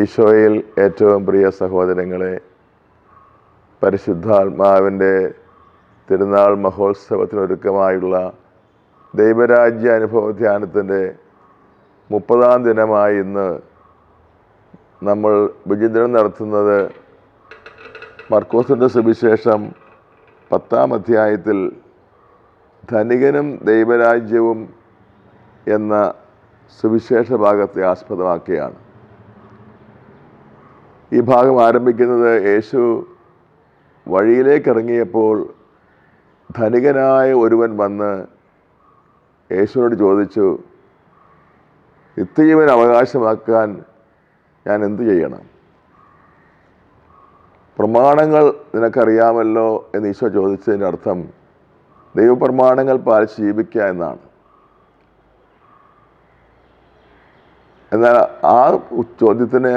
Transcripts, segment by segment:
ഈശോയിൽ ഏറ്റവും പ്രിയ സഹോദരങ്ങളെ പരിശുദ്ധാത്മാവിന്റെ തിരുനാൾ മഹോത്സവത്തിനൊരുക്കമായുള്ള ദൈവരാജ്യ അനുഭവ ധ്യാനത്തിന്റെ മുപ്പതാം ദിനമായി ഇന്ന് നമ്മൾ വിചിന്തനം നടത്തുന്നത് മർക്കോസിന്റെ സുവിശേഷം പത്താം അധ്യായത്തിൽ ധനികനും ദൈവരാജ്യവും എന്ന സുവിശേഷ ഭാഗത്തെ ആസ്പദമാക്കിയാണ്. ഈ ഭാഗം ആരംഭിക്കുന്നത് യേശു വഴിയിലേക്ക് ഇറങ്ങിയപ്പോൾ ധനികനായ ഒരുവൻ വന്ന് യേശുവിനോട് ചോദിച്ചു നിത്യജീവൻ അവകാശമാക്കാൻ ഞാൻ എന്തു ചെയ്യണം? പ്രമാണങ്ങൾ നിനക്കറിയാമല്ലോ? എന്ന് ഈശോ ചോദിച്ചതിന്റെ അർത്ഥം ദൈവപ്രമാണങ്ങൾ പാലിച്ച് ജീവിക്കുക എന്നാണ്. എന്നാൽ ആ ചോദ്യത്തിന്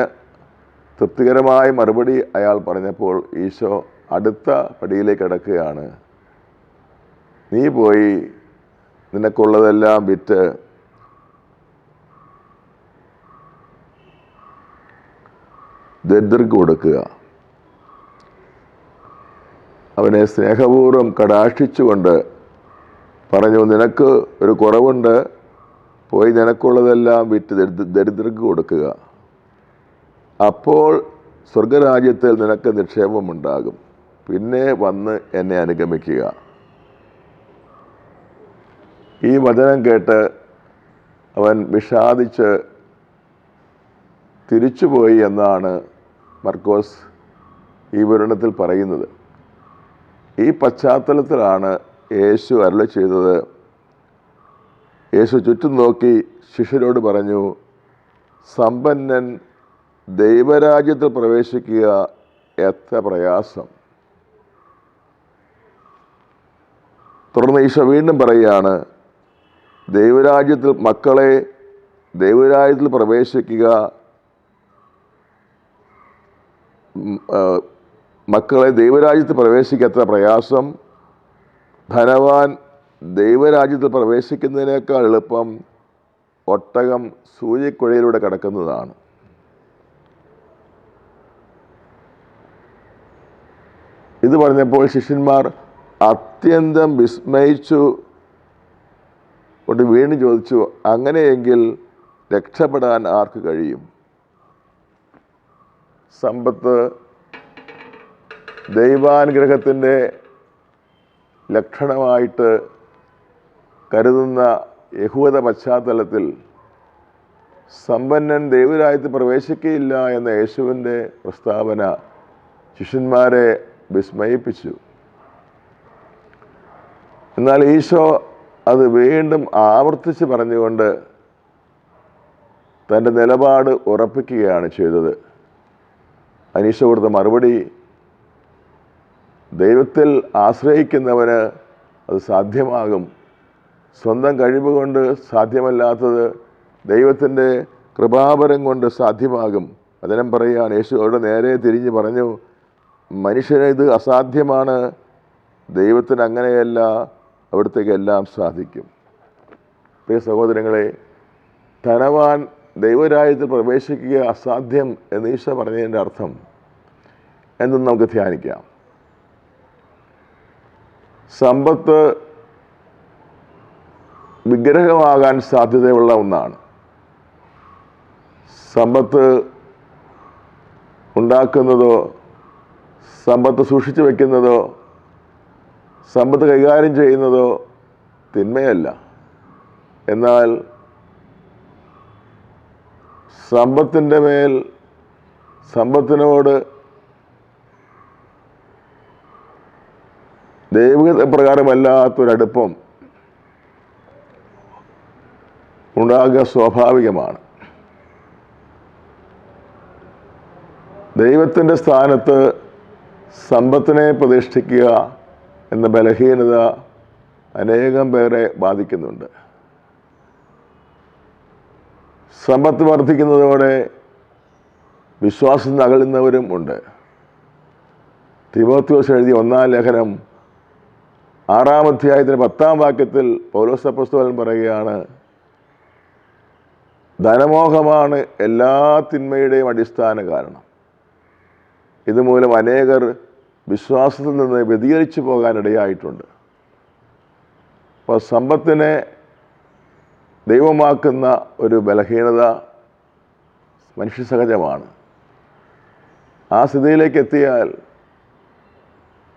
തൃപ്തികരമായ മറുപടി അയാൾ പറഞ്ഞപ്പോൾ ഈശോ അടുത്ത പടിയിലേക്ക് കിടക്കുകയാണ്. നീ പോയി നിനക്കുള്ളതെല്ലാം വിറ്റ് ദരിദ്രർക്ക് കൊടുക്കുക. അവനെ സ്നേഹപൂർവം കടാക്ഷിച്ചുകൊണ്ട് പറഞ്ഞു നിനക്ക് ഒരു കുറവുണ്ട് പോയി നിനക്കുള്ളതെല്ലാം വിറ്റ് ദരിദ്ര- ദരിദ്രർക്ക് കൊടുക്കുക. അപ്പോൾ സ്വർഗരാജ്യത്തിൽ നിനക്ക് നിക്ഷേപമുണ്ടാകും. പിന്നെ വന്ന് എന്നെ അനുഗമിക്കുക. ഈ വചനം കേട്ട് അവൻ വിഷാദിച്ച് തിരിച്ചുപോയി എന്നാണ് മർക്കോസ് ഈ വിവരണത്തിൽ പറയുന്നത്. ഈ പശ്ചാത്തലത്തിലാണ് യേശു അരുളി ചെയ്തത്. യേശു ചുറ്റും നോക്കി ശിഷ്യരോട് പറഞ്ഞു സമ്പന്നൻ ദൈവരാജ്യത്തിൽ പ്രവേശിക്കുക എത്ര പ്രയാസം. തുടർന്ന് ഈശോ വീണ്ടും പറയുകയാണ് ദൈവരാജ്യത്തിൽ മക്കളെ ദൈവരാജ്യത്തിൽ പ്രവേശിക്കുക മക്കളെ ദൈവരാജ്യത്തിൽ പ്രവേശിക്കുക എത്ര പ്രയാസം. ധനവാൻ ദൈവരാജ്യത്തിൽ പ്രവേശിക്കുന്നതിനേക്കാൾ എളുപ്പം ഒട്ടകം സൂര്യക്കുഴയിലൂടെ കടക്കുന്നതാണ്. ഇത് പറഞ്ഞപ്പോൾ ശിഷ്യന്മാർ അത്യന്തം വിസ്മയിച്ചു. കൊണ്ട് വീണ്ടും ചോദിച്ചു അങ്ങനെയെങ്കിൽ രക്ഷപ്പെടാൻ ആർക്ക് കഴിയും? സമ്പത്ത് ദൈവാനുഗ്രഹത്തിന്റെ ലക്ഷണമായിട്ട് കരുതുന്ന യഹൂദ പശ്ചാത്തലത്തിൽ സമ്പന്നൻ ദൈവരാജ്യത്തിൽ പ്രവേശിക്കുകയില്ല എന്ന യേശുവിന്റെ പ്രസ്താവന ശിഷ്യന്മാരെ വിസ്മയിപ്പിച്ചു. എന്നാൽ ഈശോ അത് വീണ്ടും ആവർത്തിച്ച് പറഞ്ഞുകൊണ്ട് തന്റെ നിലപാട് ഉറപ്പിക്കുകയാണ് ചെയ്തത്. അനീശോ കൊടുത്ത മറുപടി ദൈവത്തിൽ ആശ്രയിക്കുന്നവന് അത് സാധ്യമാകും. സ്വന്തം കഴിവ് കൊണ്ട് സാധ്യമല്ലാത്തത് ദൈവത്തിന്റെ കൃപാപരം കൊണ്ട് സാധ്യമാകും. അതിനം പറയുകയാണ്. യേശു അവിടെ നേരെ തിരിഞ്ഞ് പറഞ്ഞു മനുഷ്യന് ഇത് അസാധ്യമാണ്. ദൈവത്തിന് അങ്ങനെയല്ല അവിടത്തേക്ക് എല്ലാം സാധിക്കും. പ്രിയ സഹോദരങ്ങളെ ധനവാൻ ദൈവരാജ്യത്തിൽ പ്രവേശിക്കുക അസാധ്യം എന്ന് ഈശോ പറഞ്ഞതിന്റെ അർത്ഥം എന്തെന്ന് നമുക്ക് ധ്യാനിക്കാം. സമ്പത്ത് വിഗ്രഹമാകാൻ സാധ്യതയുള്ള ഒന്നാണ്. സമ്പത്ത് ഉണ്ടാക്കുന്നതോ സമ്പത്ത് സൂക്ഷിച്ചു വെക്കുന്നതോ സമ്പത്ത് കൈകാര്യം ചെയ്യുന്നതോ തിന്മയല്ല. എന്നാൽ സമ്പത്തിന്റെ മേൽ സമ്പത്തിനോട് ദൈവിക പ്രകാരമല്ലാത്തൊരടുപ്പം ഉണ്ടാകുക സ്വാഭാവികമാണ്. ദൈവത്തിന്റെ സ്ഥാനത്ത് സമ്പത്തിനെ പ്രതിഷ്ഠിക്കുക എന്ന ബലഹീനത അനേകം പേരെ ബാധിക്കുന്നുണ്ട്. സമ്പത്ത് വർദ്ധിക്കുന്നതോടെ വിശ്വാസം അകലുന്നവരും ഉണ്ട്. തിമോത്യോസ് എഴുതിയ ഒന്നാം ലേഖനം ആറാം അധ്യായത്തിന് പത്താം വാക്യത്തിൽ പൗലോസപ്പസ്തോലൻ പറയുകയാണ് ധനമോഹമാണ് എല്ലാ തിന്മയുടെയും അടിസ്ഥാന കാരണം. ഇതുമൂലം അനേകർ വിശ്വാസത്തിൽ നിന്ന് വ്യതികരിച്ചു പോകാനിടയായിട്ടുണ്ട്. അപ്പോൾ സമ്പത്തിനെ ദൈവമാക്കുന്ന ഒരു ബലഹീനത മനുഷ്യസഹജമാണ്. ആ സ്ഥിതിയിലേക്ക് എത്തിയാൽ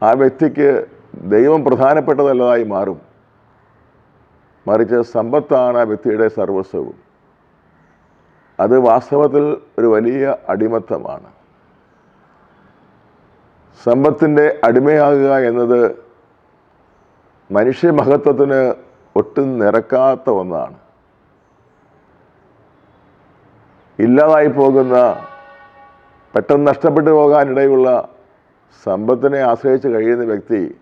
ആ വ്യക്തിക്ക് ദൈവം പ്രധാനപ്പെട്ടതല്ലതായി മാറും. മറിച്ച് സമ്പത്താണ് ആ വ്യക്തിയുടെ സർവസ്വവും. അത് വാസ്തവത്തിൽ ഒരു വലിയ അടിമത്തമാണ്. സമ്പത്തിന്റെ അടിമയാകുക എന്നത് മനുഷ്യമഹത്വത്തിന് ഒട്ടും നിറക്കാത്ത ഒന്നാണ്. ഇല്ലാതായി പോകുന്ന പെട്ടെന്ന് നഷ്ടപ്പെട്ടു പോകാനിടയുള്ള സമ്പത്തിനെ ആശ്രയിച്ച് കഴിയുന്ന വ്യക്തി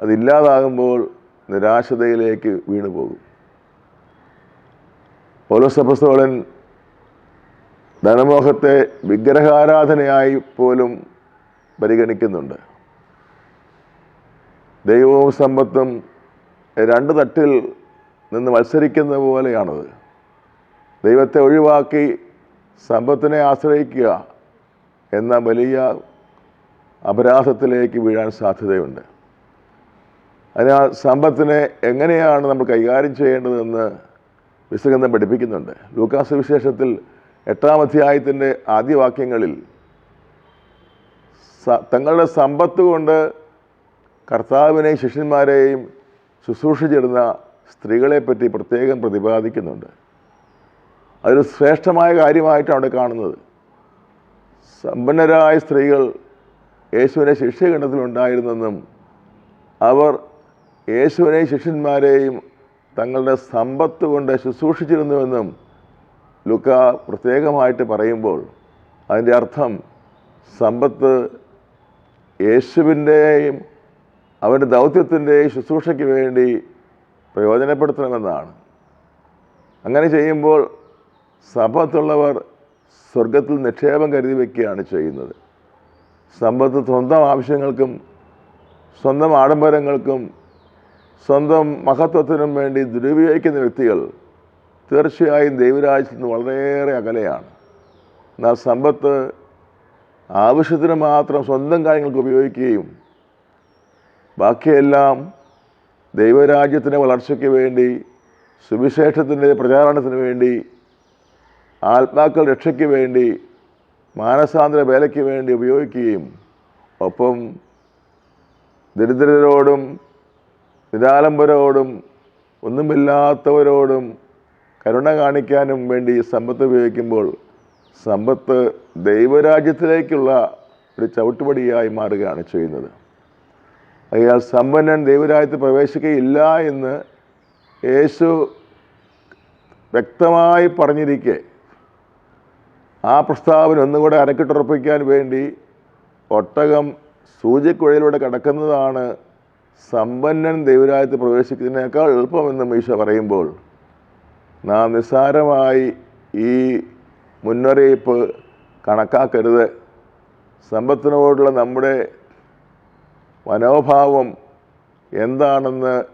അതില്ലാതാകുമ്പോൾ നിരാശതയിലേക്ക് വീണു പോകും. പൗലോസപ്പസ്തോളൻ ധനമോഹത്തെ വിഗ്രഹാരാധനയായി പോലും പരിഗണിക്കുന്നുണ്ട്. ദൈവവും സമ്പത്തും രണ്ട് തട്ടിൽ നിന്ന് മത്സരിക്കുന്ന പോലെയാണത്. ദൈവത്തെ ഒഴിവാക്കി സമ്പത്തിനെ ആശ്രയിക്കുക എന്ന വലിയ അപരാധത്തിലേക്ക് വീഴാൻ സാധ്യതയുണ്ട്. അതിനാൽ സമ്പത്തിനെ എങ്ങനെയാണ് നമ്മൾ കൈകാര്യം ചെയ്യേണ്ടതെന്ന് വിശകലനം പഠിപ്പിക്കുന്നുണ്ട്. ലൂക്കാസ് വിശേഷത്തിൽ എട്ടാം അധ്യായത്തിന്റെ ആദ്യ വാക്യങ്ങളിൽ സ- തങ്ങളുടെ സമ്പത്ത് കൊണ്ട് കർത്താവിനെയും ശിഷ്യന്മാരെയും ശുശ്രൂഷിച്ചിരുന്ന സ്ത്രീകളെ പറ്റി പ്രത്യേകം പ്രതിപാദിക്കുന്നുണ്ട്. അതൊരു ശ്രേഷ്ഠമായ കാര്യമായിട്ടാണ് അവിടെ കാണുന്നത്. സമ്പന്നരായ സ്ത്രീകൾ യേശുവിനെ ശിഷ്യഗണത്തിലുണ്ടായിരുന്നെന്നും അവർ യേശുവിനെയും ശിഷ്യന്മാരെയും തങ്ങളുടെ സമ്പത്ത് കൊണ്ട് ശുശ്രൂഷിച്ചിരുന്നുവെന്നും ലുക്ക പ്രത്യേകമായിട്ട് പറയുമ്പോൾ അതിന്റെ അർത്ഥം സമ്പത്ത് യേശുവിന്റെയും അവന്റെ ദൗത്യത്തിന്റെയും ശുശ്രൂഷയ്ക്ക് വേണ്ടി പ്രയോജനപ്പെടുത്തണമെന്നാണ്. അങ്ങനെ ചെയ്യുമ്പോൾ സമ്പത്തുള്ളവർ സ്വർഗത്തിൽ നിക്ഷേപം കരുതി വയ്ക്കുകയാണ് ചെയ്യുന്നത്. സമ്പത്ത് സ്വന്തം ആവശ്യങ്ങൾക്കും സ്വന്തം ആഡംബരങ്ങൾക്കും സ്വന്തം മഹത്വത്തിനും വേണ്ടി ദുരുപയോഗിക്കുന്ന വ്യക്തികൾ തീർച്ചയായും ദൈവരാജ്യത്തിൽ നിന്ന് വളരെയേറെ അകലെയാണ്. എന്നാൽ സമ്പത്ത് ആവശ്യത്തിന് മാത്രം സ്വന്തം കാര്യങ്ങൾക്ക് ഉപയോഗിക്കുകയും ബാക്കിയെല്ലാം ദൈവരാജ്യത്തിന്റെ വളർച്ചയ്ക്ക് വേണ്ടി സുവിശേഷത്തിന്റെ പ്രചാരണത്തിന് വേണ്ടി ആത്മാക്കൾ രക്ഷയ്ക്ക് വേണ്ടി മാനസാന്തര വേലയ്ക്ക് വേണ്ടി ഉപയോഗിക്കുകയും ഒപ്പം ദരിദ്രരോടും നിരാലംബരോടും ഒന്നുമില്ലാത്തവരോടും കരുണ കാണിക്കാനും വേണ്ടി സമ്പത്ത് ഉപയോഗിക്കുമ്പോൾ സമ്പത്ത് ദൈവരാജ്യത്തിലേക്കുള്ള ഒരു ചവിട്ടുപടിയായി മാറുകയാണ് ചെയ്യുന്നത്. അയാൾ സമ്പന്നൻ ദൈവരാജ്യത്തിൽ പ്രവേശിക്കുകയില്ല എന്ന് യേശു വ്യക്തമായി പറഞ്ഞിരിക്കെ ആ പ്രസ്താവന ഒന്നുകൂടെ അരക്കിട്ടുറപ്പിക്കാൻ വേണ്ടി ഒട്ടകം സൂചിക്കുഴയിലൂടെ കടക്കുന്നതാണ് സമ്പന്നൻ ദൈവരാജ്യത്തിൽ പ്രവേശിക്കുന്നതിനേക്കാൾ എളുപ്പമെന്ന് മീശ പറയുമ്പോൾ നാം നിസ്സാരമായി ഈ മുന്നറിയിപ്പ് കണക്കാക്കരുത്. സമ്പത്തിനോടുള്ള നമ്മുടെ മനോഭാവം എന്താണെന്ന്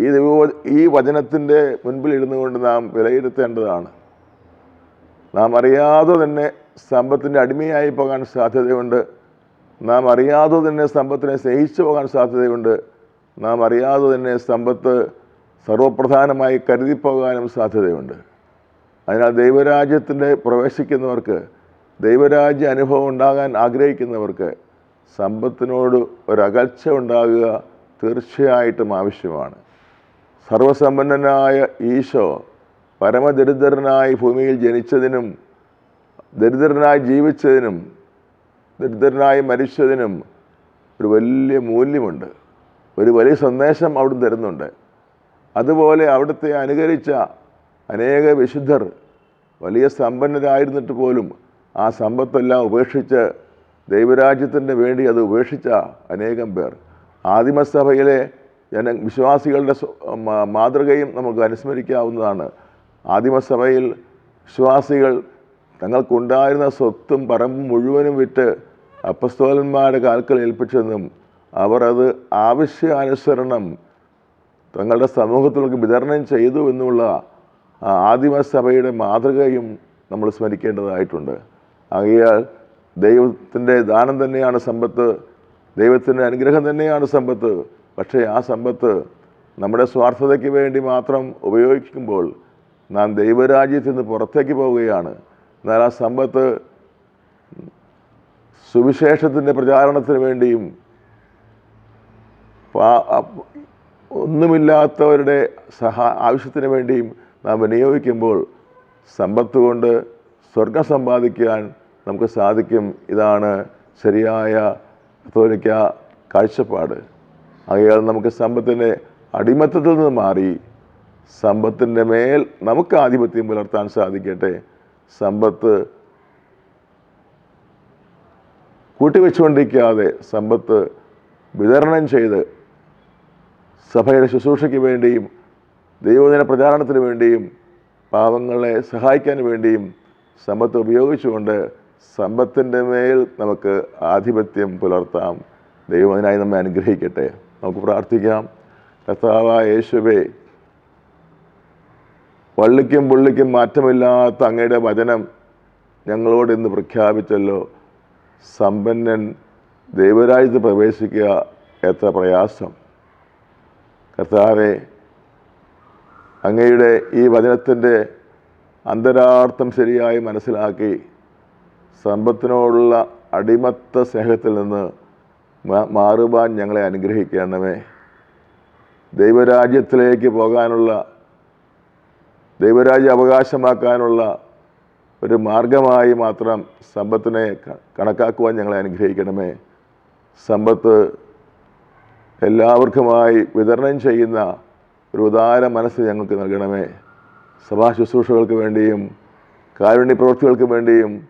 ഈ ദൈവ ഈ വചനത്തിന്റെ മുൻപിൽ ഇരുന്നു കൊണ്ട് നാം വിലയിരുത്തേണ്ടതാണ്. നാം അറിയാതെ തന്നെ സമ്പത്തിന്റെ അടിമയായി പോകാൻ സാധ്യതയുണ്ട്. നാം അറിയാതെ തന്നെ സമ്പത്തിനെ സ്നേഹിച്ചു പോകാൻ സാധ്യതയുണ്ട്. നാം അറിയാതെ തന്നെ സമ്പത്ത് സർവപ്രധാനമായി കരുതിപ്പോകാനും സാധ്യതയുണ്ട്. അതിനാൽ ദൈവരാജ്യത്തിന്റെ പ്രവേശിക്കുന്നവർക്ക് ദൈവരാജ്യ അനുഭവം ഉണ്ടാകാൻ ആഗ്രഹിക്കുന്നവർക്ക് സമ്പത്തിനോട് ഒരകൽച്ച ഉണ്ടാകുക തീർച്ചയായിട്ടും ആവശ്യമാണ്. സർവസമ്പന്നനായ ഈശോ പരമദരിദ്രനായി ഭൂമിയിൽ ജനിച്ചതിനും ദരിദ്രനായി ജീവിച്ചതിനും ദരിദ്രനായി മരിച്ചതിനും ഒരു വലിയ മൂല്യമുണ്ട്. ഒരു വലിയ സന്ദേശം അവിടുന്ന് തരുന്നുണ്ട്. അതുപോലെ അവിടുത്തെ അനുകരിച്ച അനേക വിശുദ്ധർ വലിയ സമ്പന്നരായിരുന്നിട്ട് പോലും ആ സമ്പത്തെല്ലാം ഉപേക്ഷിച്ച് ദൈവരാജ്യത്തിന് വേണ്ടി അത് ഉപേക്ഷിച്ച അനേകം പേർ. ആദിമസഭയിലെ ജന വിശ്വാസികളുടെ മാതൃകയും നമുക്ക് അനുസ്മരിക്കാവുന്നതാണ്. ആദിമസഭയിൽ വിശ്വാസികൾ തങ്ങൾക്കുണ്ടായിരുന്ന സ്വത്തും പറമ്പും മുഴുവനും വിറ്റ് അപ്പസ്തോലന്മാരുടെ കാൽക്കൽ ഏൽപ്പിച്ചെന്നും അവർ അത് ആവശ്യാനുസരണം തങ്ങളുടെ സമൂഹത്തിലേക്ക് വിതരണം ചെയ്തു എന്നുള്ള ആദിമസഭയുടെ മാതൃകയും നമ്മൾ സ്മരിക്കേണ്ടതായിട്ടുണ്ട്. ആകയാൽ ദൈവത്തിന്റെ ദാനം തന്നെയാണ് സമ്പത്ത് ദൈവത്തിന്റെ അനുഗ്രഹം തന്നെയാണ് സമ്പത്ത്. പക്ഷേ ആ സമ്പത്ത് നമ്മുടെ സ്വാർത്ഥതയ്ക്ക് വേണ്ടി മാത്രം ഉപയോഗിക്കുമ്പോൾ നാം ദൈവരാജ്യത്തിൽ നിന്ന് പുറത്തേക്ക് പോവുകയാണ്. എന്നാൽ ആ സമ്പത്ത് സുവിശേഷത്തിന്റെ പ്രചാരണത്തിന് വേണ്ടിയും ഒന്നുമില്ലാത്തവരുടെ സഹാ ആവശ്യത്തിന് വേണ്ടിയും നാം വിനിയോഗിക്കുമ്പോൾ സമ്പത്ത് കൊണ്ട് സ്വർഗം സമ്പാദിക്കാൻ നമുക്ക് സാധിക്കും. ഇതാണ് ശരിയായ കത്തോലിക്ക കാഴ്ചപ്പാട്. അയാൾ നമുക്ക് സമ്പത്തിന്റെ അടിമത്തത്തിൽ നിന്ന് മാറി സമ്പത്തിന്റെ മേൽ നമുക്ക് ആധിപത്യം പുലർത്താൻ സാധിക്കട്ടെ. സമ്പത്ത് കൂട്ടിവെച്ചുകൊണ്ടിരിക്കാതെ സമ്പത്ത് വിതരണം ചെയ്ത് സഭയുടെ ശുശ്രൂഷയ്ക്ക് വേണ്ടിയും ദൈവദിന പ്രചാരണത്തിന് വേണ്ടിയും പാവങ്ങളെ സഹായിക്കാൻ വേണ്ടിയും സമ്പത്ത് ഉപയോഗിച്ചുകൊണ്ട് സമ്പത്തിന്റെ മേൽ നമുക്ക് ആധിപത്യം പുലർത്താം. ദൈവം അതിനായി നമ്മെ അനുഗ്രഹിക്കട്ടെ. നമുക്ക് പ്രാർത്ഥിക്കാം. കർത്താവായ യേശുവേ വള്ളിക്കും പുള്ളിക്കും മാറ്റമില്ലാത്ത അങ്ങയുടെ വചനം ഞങ്ങളോട് ഇന്ന് പ്രഖ്യാപിച്ചല്ലോ. സമ്പന്നൻ ദൈവരാജ്യത്ത് പ്രവേശിക്കുക എത്ര പ്രയാസം. കർത്താവെ അങ്ങയുടെ ഈ വചനത്തിന്റെ അന്തരാർത്ഥം ശരിയായി മനസ്സിലാക്കി സമ്പത്തിനോടുള്ള അടിമത്ത സ്നേഹത്തിൽ നിന്ന് മാറുവാൻ ഞങ്ങളെ അനുഗ്രഹിക്കണമേ. ദൈവരാജ്യത്തിലേക്ക് പോകാനുള്ള ദൈവരാജ്യം അവകാശമാക്കാനുള്ള ഒരു മാർഗമായി മാത്രം സമ്പത്തിനെ കണക്കാക്കുവാൻ ഞങ്ങളെ അനുഗ്രഹിക്കണമേ. സമ്പത്ത് എല്ലാവർക്കുമായി വിതരണം ചെയ്യുന്ന ഒരു ഉദാര മനസ്സ് ഞങ്ങൾക്ക് നൽകണമേ. സഭാ ശുശ്രൂഷകൾക്ക് വേണ്ടിയും കാരുണ്യ പ്രവൃത്തികൾക്ക് വേണ്ടിയും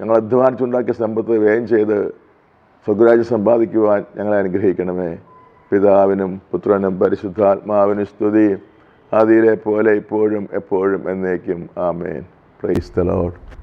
ഞങ്ങൾ അധ്വാനിച്ചുണ്ടാക്കിയ സമ്പത്ത് വ്യയം ചെയ്ത് സ്വഗ്രാജ്യം സമ്പാദിക്കുവാൻ ഞങ്ങളെ അനുഗ്രഹിക്കണമേ. പിതാവിനും പുത്രനും പരിശുദ്ധാത്മാവിനും സ്തുതി. അതിലെ പോലെ ഇപ്പോഴും എപ്പോഴും എന്നേക്കും. ആമേൻ. Praise the load